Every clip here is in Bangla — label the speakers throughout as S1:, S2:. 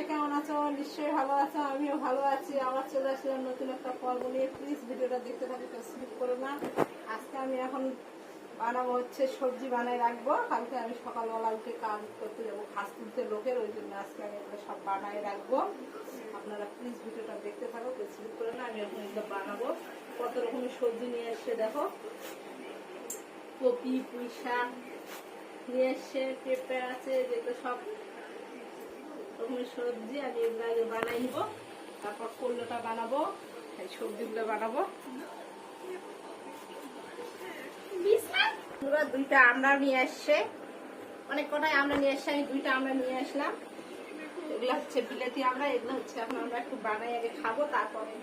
S1: সবাই কেমন আছো? নিশ্চয়ই ভালো আছো। আমিও ভালো আছি। আবার চলে আসলাম নতুন একটা পর্ব নিয়ে। প্লিজ ভিডিওটা দেখতে থাকো, কেউ স্কিপ করো না। আজকে আমি এখন বানাবো হচ্ছে সবজি বানাই রাখব। কালকে আমি সকালবেলা উঠে কাজ করতে যাব ঘাস তুলতে লোকের। ওই জন্য আজকে আমি এগুলো সব বানাই রাখব। আপনারা প্লিজ ভিডিওটা দেখতে থাকো, কেউ স্কিপ করো না। আমি এখন এগুলো বানাবো। কত রকমের সবজি নিয়ে এসছে দেখো। কপি, পুঁই শাক নিয়ে এসছে, পেঁপে আছে, যেগুলো সব রকমের সবজি আমি এগুলো আগে বানাই নিব। তারপর করলোটা বানাবো এই সবজিগুলো বানাবো। দুইটা আমরা নিয়ে আসছে। অনেক কটাই আমরা নিয়ে আসছে আমি দুইটা আমরা নিয়ে আসলাম। এগুলো হচ্ছে বিলেতি আমরা এগুলো হচ্ছে এখন আমরা একটু বানাই আগে খাব তারপরে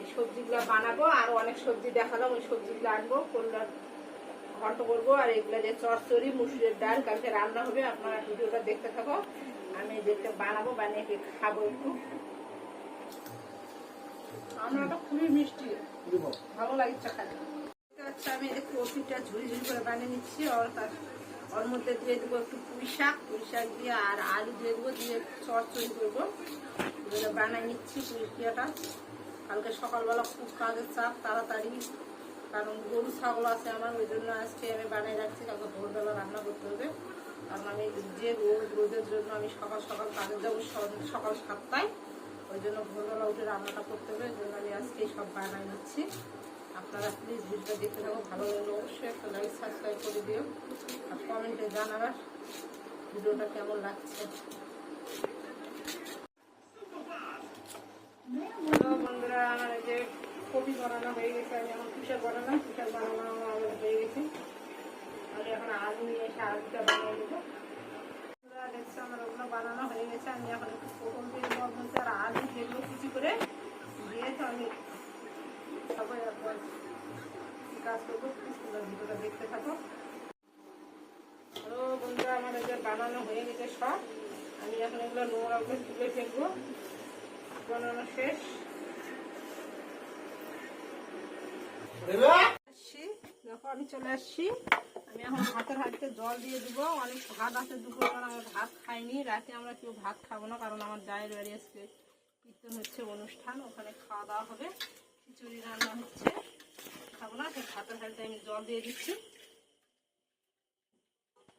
S1: এই সবজিগুলো বানাবো। আর অনেক সবজি দেখালাম ওই সবজিগুলো আনব করলার ঘন্ট করব আর এগুলো যে চচ্চড়ি মুসুরের ডাল, কালকে রান্না হবে, আপনারা ভিডিওটা দেখতে থাকো। আমি দেখতে বানাবো, বানিয়ে খাব একটু। রান্নাটা খুবই মিষ্টি। ভালো লাগছে আচ্ছা আমি একটু ওষুধটা ঝুড়ি ঝুড়ি করে বানিয়ে নিচ্ছি, আর তার ওর মধ্যে দিয়ে দেবো একটু পুঁই শাক পুঁই শাক দিয়ে আর আলু দিয়ে দেবো, দিয়ে চচ্চড়ি করব। বানিয়ে নিচ্ছি পুঁইটা কালকে সকালবেলা খুব কাজের চাপ, তাড়াতাড়ি। কারণ গরু, ছাগল আছে আমার, ওই জন্য আজকে আমি বানিয়ে রাখছি। কালকে ভোরবেলা রান্না করতে হবে। কারণ আমি যে রোদ রোদের জন্য আমি সকাল সকাল কাজে যাব সকাল সাতটায়। ওই জন্য ভোরবেলা উঠে রান্নাটা করতে হবে। ওই জন্য আমি আজকেই সব বানাই নিচ্ছি। আপনারা প্লিজ ভিডিওটা দেখতে থাকো ভালো লাগলে অবশ্যই একটা লাইক সাবস্ক্রাইব করে দিও। আর কমেন্টে জানাবার ভিডিওটা কেমন লাগছে। বন্ধুরা, আমার যে কপি বানানো হয়ে গেছে আমি এখন পুষাক বানালাম পুষাক বানানো আমার হয়ে গেছে। আমি এখন আলু নিয়ে এসে আলুটা বানিয়ে বন্ধুরা দেখছ আমার ওগুলো বানানো হয়ে গেছে, আমি এখন একটু পটল দিয়ে বলতে, আর আলু যেগুলো কুচি করে। দিয়ে তো আমি সবাই আপনার কাজ করব ভিডিওটা দেখতে থাকো। হ্যালো বন্ধুরা, আমার যে বানানো হয়ে গেছে সব। আমি এখন এগুলো নোংরা ওগুলো তুলে ফেলব। বানানো শেষ। আসছি আমি চলে আসছি। আমি এখন ভাতের হাঁড়িতে জল দিয়ে দিব। অনেক ভাত আছে দুপুরবেলা আমরা ভাত খাইনি, রাতে আমরা কেউ ভাত খাব না, কারণ আমার ডায়ের বাড়ি আজকে হচ্ছে অনুষ্ঠান, ওখানে খাওয়া দাওয়া হবে, খিচুড়ি রান্না হচ্ছে। খাব না, সেই ভাতের হাঁড়িতে আমি জল দিয়ে দিচ্ছি।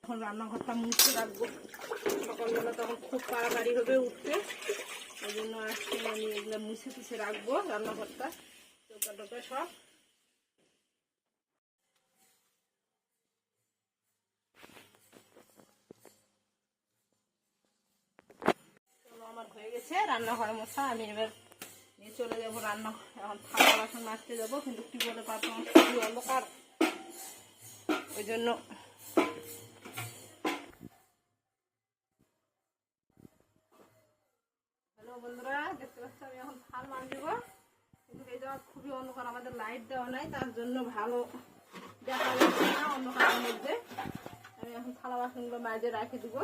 S1: এখন রান্নাঘরটা মুছে রাখব। সকালবেলা তখন খুব তাড়াতাড়ি হবে উঠতে। ওই জন্য আজকে আমি এগুলো মুছে টুছে রাখব রান্নাঘরটা। চোখা টোকা সব চলো আমার হয়ে গেছে রান্নাঘরে মশা, আমি এবার চলে যাব রান্না, এখন থালা বাসন মারতে যাব, কিন্তু কি বলে পারতো আমার খুবই ওই জন্য বন্ধুরা, দেখতে পাচ্ছ আমি এখন থাল মানজিব কিন্তু এই খুবই অন্ধকার, আমাদের লাইট দেওয়া নাই, তার জন্য ভালো দেখা যাচ্ছে না অন্ধকারের মধ্যে। আমি এখন থালা বাসনগুলো বাইরে রাখে দিব।